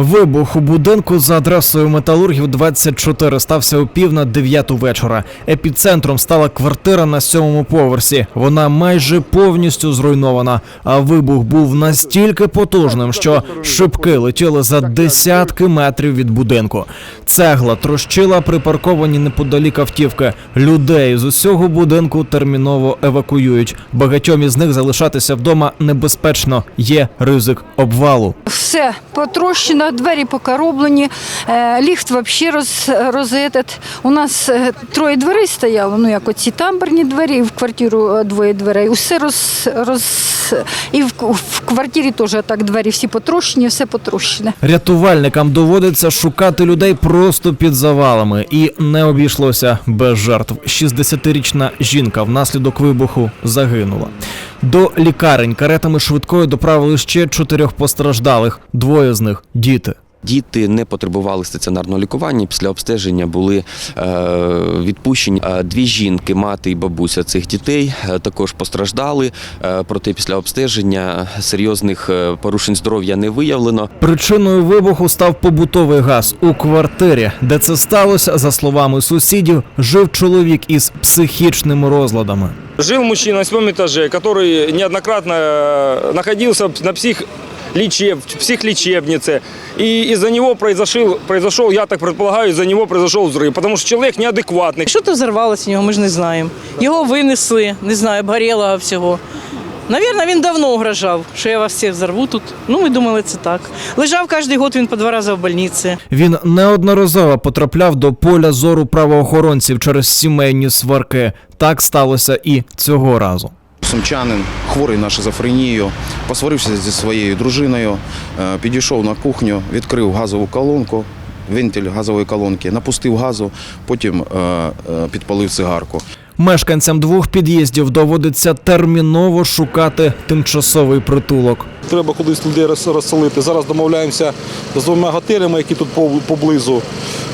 Вибух у будинку за адресою Металургів 24 стався у пів на дев'яту вечора. Епіцентром стала квартира на сьомому поверсі. Вона майже повністю зруйнована. А вибух був настільки потужним, що шибки летіли за десятки метрів від будинку. Цегла трощила припарковані неподалік автівки. Людей з усього будинку терміново евакуюють. Багатьом із них залишатися вдома небезпечно. Є ризик обвалу. Все потрощено, двері покороблені, е, ліфт взагалі роз, розетет. У нас е, троє дверей стояло, ну як оці тамбурні двері, в квартиру е, двоє дверей. Усе роз, роз... І в, в квартирі теж так двері всі потрощені, все потрощене. Рятувальникам доводиться шукати людей просто під завалами, і не обійшлося без жертв. 60-річна жінка внаслідок вибуху загинула. До лікарень каретами швидкої доправили ще чотирьох постраждалих. Двоє з них діти. Діти не потребували стаціонарного лікування. Після обстеження були е, відпущені Е, дві жінки, мати і бабуся цих дітей. е, також постраждали. Проте після обстеження серйозних порушень здоров'я не виявлено. Причиною вибуху став побутовий газ у квартирі, де це сталося, за словами сусідів, жив чоловік із психічними розладами. Жил мужчина на седьмом этаже, который неоднократно э, находился на псих лечеб, психлечебнице. И из-за него произошел, произошел, я так предполагаю, из-за него произошел взрыв, потому что человек неадекватный. Що то взорвалося в нього, ми ж не знаємо. Його винесли, не знаю, обгорілого всього. Навірно, він давно угрожав, що я вас всіх взорву тут. Ну, ми думали, це так. Лежав кожен год він по два рази в больниці. Він неодноразово потрапляв до поля зору правоохоронців через сімейні сварки. Так сталося і цього разу. Сумчанин, хворий на шизофренію, посварився зі своєю дружиною, е, підійшов на кухню, відкрив газову колонку, вентиль газової колонки, напустив газу, потім е, е, підпалив цигарку. Мешканцям двох під'їздів доводиться терміново шукати тимчасовий притулок. Треба кудись людей розселити. Зараз домовляємося з двома готелями, які тут поблизу,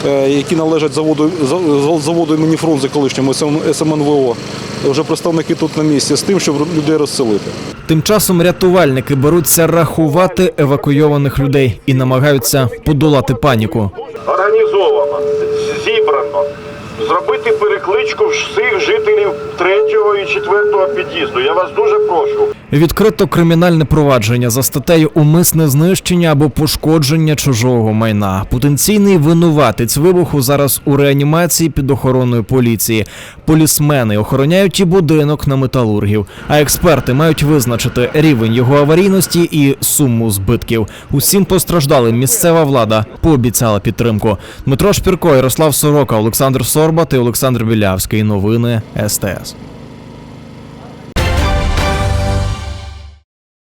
е, які належать заводу, за- заводу імені Фрунзе колишньому СМНВО. Вже представники тут на місці з тим, щоб людей розселити. Тим часом рятувальники беруться рахувати евакуйованих людей і намагаються подолати паніку. Перекличку всіх жителів третього і четвертого під'їзду. Я вас дуже прошу. Відкрито кримінальне провадження за статтею умисне знищення або пошкодження чужого майна. Потенційний винуватець вибуху зараз у реанімації під охороною поліції. Полісмени охороняють і будинок на металургів. А експерти мають визначити рівень його аварійності і суму збитків. Усім постраждалим місцева влада пообіцяла підтримку. Дмитро Шпірко, Ярослав Сорока, Олександр Сорбат і Олександр Білявський. Новини СТС.